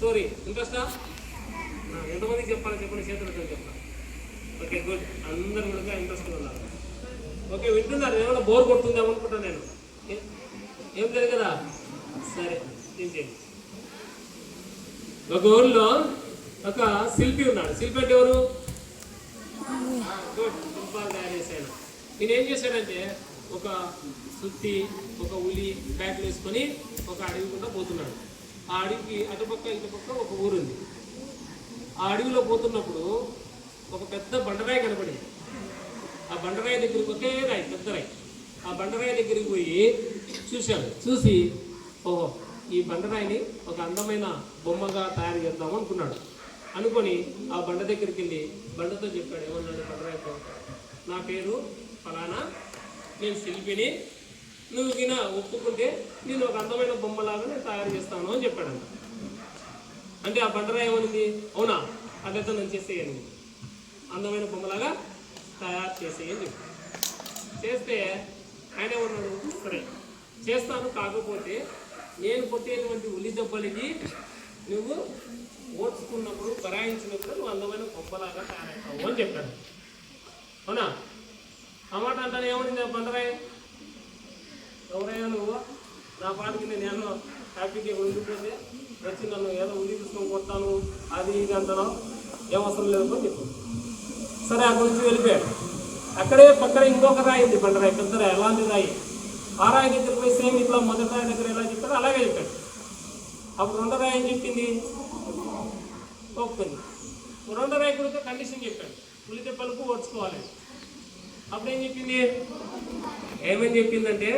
Story ఇంట్రెస్టా ఎంతమందికి చెప్పాలి? చెప్పండి చేతులతో చెప్తా ఓకే గుడ్ అందరు కూడా ఇంట్రెస్ట్ ఉన్నారు ఓకే వింటున్నారు? ఏమైనా బోర్ కొడుతుందా అనుకుంటా నేను. ఏం లేదు కదా సరే తింటేది ఒక ఊర్లో ఒక శిల్పి ఉన్నాడు. శిల్పి అంటే ఎవరు? గుడ్ శిల్పాలు తయారు చేశాను నేను ఏం చేశాడంటే ఒక సుత్తి ఒక ఉలి బ్యాగ్లు వేసుకొని ఒక అడవి కూడా పోతున్నాడు. ఆ అడవికి అటుపక్క ఇటుపక్క ఒక ఊరుంది. ఆ అడవిలో పోతున్నప్పుడు ఒక పెద్ద బండరాయి కనపడింది. ఆ బండరాయి దగ్గరికి ఒకే రాయి పెద్ద రాయి. ఆ బండరాయి దగ్గరికి పోయి చూశాడు. చూసి ఓహో ఈ బండరాయిని ఒక అందమైన బొమ్మగా తయారు చేద్దాం అనుకున్నాడు. అనుకొని ఆ బండ దగ్గరికి వెళ్ళి బండతో చెప్పాడు ఏమన్నాడు బండరాయితో నా పేరు ఫలానా? నేను శిల్పిని. నువ్వు గిన ఒప్పుకుంటే నేను ఒక అందమైన బొమ్మలాగా నేను తయారు చేస్తాను అని చెప్పాడంట. అంటే ఆ బండరాయి ఏమనింది? అవునా అట్లయితే నన్ను చేసేయను. అందమైన బొమ్మలాగా తయారు చేసేయని చేస్తే ఆయన ఏమన్నాడు? సరే చేస్తాను కాకపోతే నేను కొట్టేటువంటి ఉల్లి దెబ్బలకి నువ్వు ఓడ్చుకున్నప్పుడు బరాయించినప్పుడు నువ్వు అందమైన బొమ్మలాగా తయారవుతావు అని చెప్పాడు. అవునా? ఆ మాట అంటాను ఏమనింది ఆ బండరాయి? ఎవరైనా నువ్వు నా పాటికి నేను ఏమో హ్యాపీగా ఉండిపోతే వచ్చి నన్ను ఏదో ఉల్లి తీసుకొని కొడతాను అది ఇది అంటాను ఏం అవసరం లేదు చెప్పు. సరే అక్కడి నుంచి వెళ్ళిపోయాడు. అక్కడే పక్కన ఇంకొక రాయి ఉంది బండరాయి పెద్ద రాయి ఎలాంటి రాయి. ఆ రాయి దగ్గర పోయి సేమ్ ఇట్లా మొదటి రాయి దగ్గర ఎలా చెప్పాడు అలాగే చెప్పాడు. అప్పుడు రెండో రాయి ఏం చెప్పింది? ఒప్పుకుంది. రెండో రాయి కూడా కండిషన్ చెప్పాడు. పులితే పలుపు ఓడ్చుకోవాలి. అప్పుడు ఏం చెప్పింది? ఏమని చెప్పిందంటే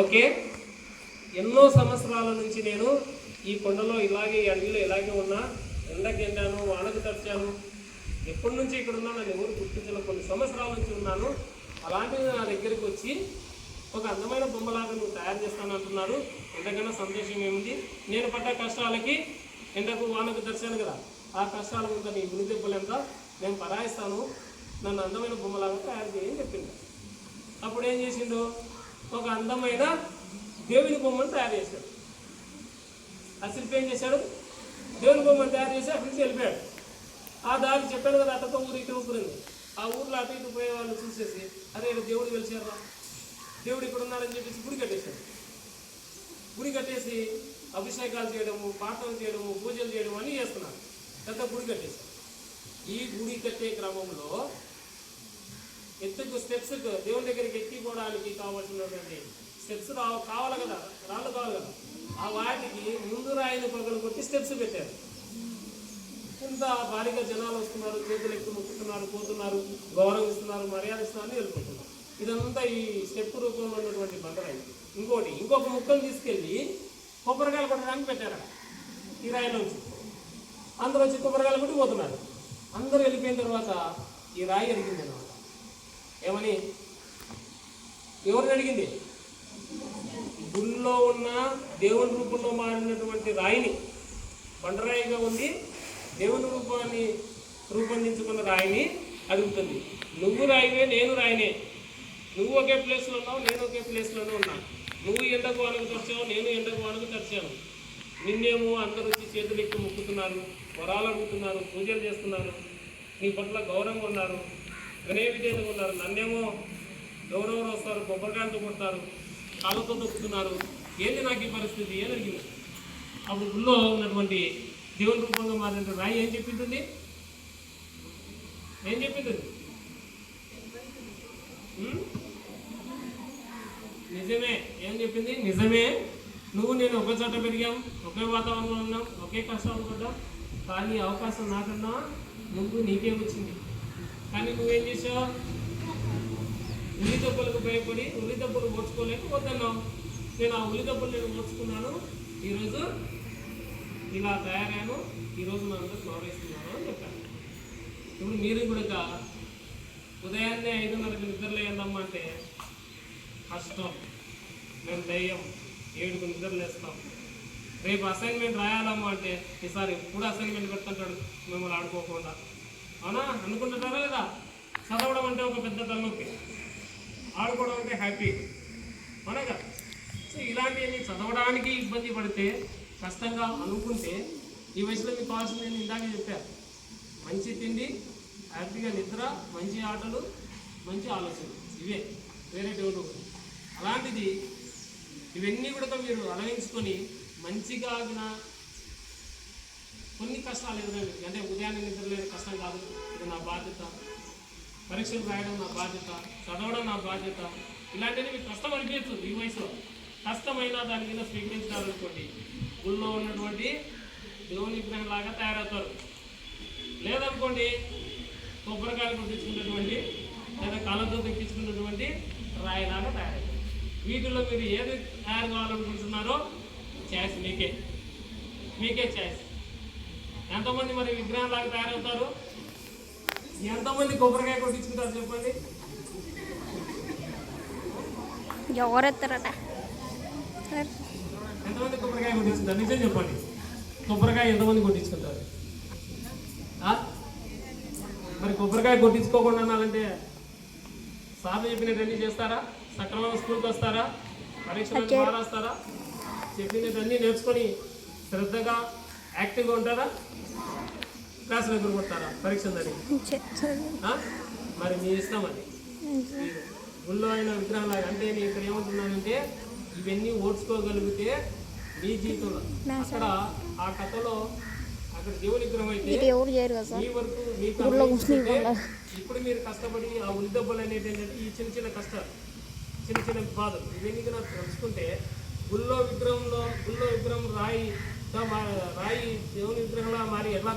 ఓకే? ఎన్నో సంవత్సరాల నుంచి నేను ఈ కొండలో ఇలాగే ఈ అడవిలో ఇలాగే ఉన్నా ఎండకి ఎండాను వానకు తడిచాను. ఎప్పటి నుంచి ఇక్కడ ఉన్నా నన్ను ఎవరు గుర్తించిన కొన్ని సంవత్సరాల నుంచి ఉన్నాను. అలాంటిది నా దగ్గరికి వచ్చి ఒక అందమైన బొమ్మలాగా నువ్వు తయారు చేస్తాను అంటున్నారు ఎంతకన్నా సంతోషం ఏముంది? నేను పడ్డ కష్టాలకి ఎండకు వానకు దర్శనం కదా. ఆ కష్టాల ముందు నీ గురి దెబ్బలు ఎంత? నేను పరాయిస్తాను. నన్ను అందమైన బొమ్మలాగా తయారు చేయని చెప్పింది అప్పుడు ఏం చేసిండు? ఒక అందమైన దేవుని బొమ్మను తయారు చేశాడు. ఆ శిల్పి ఏం చేశాడు? దేవుని బొమ్మను తయారు చేసి అక్కడి నుంచి వెళ్ళిపోయాడు. ఆ దారి చెప్పాడు కదా అట్టతో ఊరు ఇటు ఊపురింది ఆ ఊర్లో అటు ఇటు పోయే వాళ్ళు చూసేసి అరే దేవుడు వెలిచారా దేవుడు ఇక్కడ ఉన్నాడని చెప్పేసి గుడి కట్టేశాడు. గుడి కట్టేసి అభిషేకాలు చేయడము పాఠాలు చేయడము పూజలు చేయడము అన్నీ చేస్తున్నారు. పెద్ద గుడి కట్టేశారు ఈ గుడి కట్టే క్రమంలో ఎత్తుకు స్టెప్స్ దేవుని దగ్గరికి ఎక్కిపోవడానికి కావాల్సినటువంటి స్టెప్స్ రావు కావాలి కదా రాళ్ళు కావాలి కదా. ఆ వాటికి ముందు రాయిని పగలు కొట్టి స్టెప్స్ పెట్టారు. ఇంత భారీగా జనాలు వస్తున్నారు చేతులు ఎక్కువ ముక్కుతున్నారు పోతున్నారు గౌరవిస్తున్నారు మర్యాదిస్తున్నారు మర్యాద ఇస్తున్నారు వెళ్ళిపోతున్నారు. ఇదంతా ఈ స్టెప్ రూపంలో ఉన్నటువంటి బండరాయి. ఇంకోటి ఇంకొక ముక్కను తీసుకెళ్ళి కొబ్బరికాయలు కొట్టడానికి పెట్టారు ఈ రాయిలోంచి. అందరూ వచ్చి కొబ్బరికాయలు కొట్టి పోతున్నారు. అందరూ వెళ్ళిపోయిన తర్వాత ఈ రాయి అడిగింది అనమాట ఏమని ఎవరిని అడిగింది? గుళ్ళో ఉన్న దేవుని రూపంలో మారినటువంటి రాయిని. బండరాయిగా ఉంది దేవుని రూపాన్ని రూపొందించుకున్న రాయిని అడుగుతుంది. నువ్వు రాయివే నేను రాయినే. నువ్వు ఒకే ప్లేస్లో ఉన్నావు నేను ఒకే ప్లేస్లోనే ఉన్నా. నువ్వు ఎండకు వానకు తెరిచావు నేను ఎండకు వానకు తెరిచాను నిన్నేమో అందరూ వచ్చి చేతులు ఎక్కి మొక్కుతున్నారు వరాలు అడుగుతున్నారు పూజలు చేస్తున్నారు. నీ పట్ల గౌరవంగా ఉన్నారు వినయ విధేయతగా ఉన్నారు నన్నేమో ఎవరెవరు వస్తారు? కొబ్బరికాయలతో కొడతారు కాళ్ళతో తొక్కుతున్నారు. ఏంది నాకు ఈ పరిస్థితి? ఏం అడిగింది అప్పుడు గుళ్ళో ఉన్నటువంటి దేవుని రూపంగా మారిన రాయి ఏం చెప్పింటుంది? ఏం చెప్పింటుంది? నిజమే. ఏం చెప్పింది? నిజమే. నువ్వు నేను ఒకే చోట పెరిగాం ఒకే వాతావరణంలో ఉన్నాం ఒకే కష్టాలు పడ్డాం. కానీ అవకాశం నాకన్నా నువ్వు నీకే వచ్చింది. కానీ నువ్వేం చేసావు ఉల్లి దెబ్బలకు భయపడి ఉల్లి దెబ్బలు ఓడ్చుకోలేక వద్దన్నావు నేను ఆ ఉల్లి దెబ్బలు నేను ఓడ్చుకున్నాను ఈరోజు ఇలా తయారయ్యాను. ఈరోజు మనందరూ గౌరవిస్తున్నాను అని చెప్పాను ఇప్పుడు మీరు కూడా ఉదయాన్నే ఐదున్నరకు నిద్రలేయందమ్మా అంటే కష్టం. మేము దయ్యం. ఏడుకు నిద్రలేస్తాం రేపు అసైన్మెంట్ రాయాలమ్మా అంటే ఈసారి ఎప్పుడు అసైన్మెంట్ పెడుతుంటాడు మిమ్మల్ని ఆడుకోకుండా. అవునా? అనుకుంటున్నారా లేదా? చదవడం అంటే ఒక పెద్ద తలనొప్పి. ఆడుకోవడం అంటే హ్యాపీ అనగా సో ఇలాంటివన్నీ చదవడానికి ఇబ్బంది పడితే కష్టంగా అనుకుంటే ఈ వయసులో మీకు కావాల్సింది నేను ఇందాక చెప్పాను మంచి తిండి హ్యాపీగా నిద్ర మంచి ఆటలు మంచి ఆలోచనలు. ఇవే. వేరే డెవలప్ అలాంటిది ఇవన్నీ కూడా మీరు అలవించుకొని మంచిగా కొన్ని కష్టాలు ఎదురైనవి. అంటే ఉదయాన్నే నిద్ర లేదు కష్టం కాదు. ఇది నా బాధ్యత. పరీక్షలు రాయడం నా బాధ్యత చదవడం నా బాధ్యత. ఇలాంటివి మీకు కష్టం అనిపించదు ఈ వయసులో. కష్టమైన దాని మీద స్వీకరించాలనుకోండి గుళ్ళో ఉన్నటువంటి దేవుని విగ్రహం లాగా తయారవుతారు. లేదనుకోండి కొబ్బరికాయలు కొట్టించుకున్నటువంటి లేదా కళ్ళతో తెప్పించుకున్నటువంటి రాయిలాగా తయారవుతారు. వీటిలో మీరు ఏది తయారు కావాలనుకుంటున్నారో ఛాయిస్ మీకే. మీకే ఛాయిస్. ఎంతమంది మరి విగ్రహం లాగా తయారవుతారు? ఎంతమంది కొబ్బరికాయ కొట్టించుకుంటారు చెప్పండి? ఎవరెత్తారట? ఎంతమంది కొబ్బరికాయ కొట్టించుకుంటారు? నిజం చెప్పండి. కొబ్బరికాయ ఎంతమంది కొట్టించుకుంటారు? మరి కొబ్బరికాయ కొట్టించుకోకుండా అనాలంటే సార్లు చెప్పినవన్నీ చేస్తారా? సక్రమంగా స్కూల్కి వస్తారా? పరీక్షలు బాగా రాస్తారా? చెప్పినవన్నీ నేర్చుకొని శ్రద్ధగా యాక్టివ్గా ఉంటారా? క్లాసులు ఎదుర్కొంటారా పరీక్షలని ఆ? మరి మీ ఇష్టం అది. గుళ్ళో అయిన విగ్రహాలు అంటే నేను ఇక్కడ ఏమంటున్నానంటే ఇవన్నీ ఓడ్చుకోగలిగితే మీ జీవితంలో అక్కడ ఆ కథలో అక్కడ దేవుని విగ్రహం అయితే మీ వరకు మీకు ముస్లిం ఇప్పుడు మీరు కష్టపడి ఆ ఉల్లిదెబ్బలు అనేది ఏంటంటే ఈ చిన్న చిన్న కష్టాలు చిన్న చిన్న బాధలు ఇవన్నీ కనుక తెలుసుకుంటే గుళ్ళో విగ్రహంలో గుళ్ళో విగ్రహం రాయి రాయి దేవుని విగ్రహంలా మారి ఎట్లా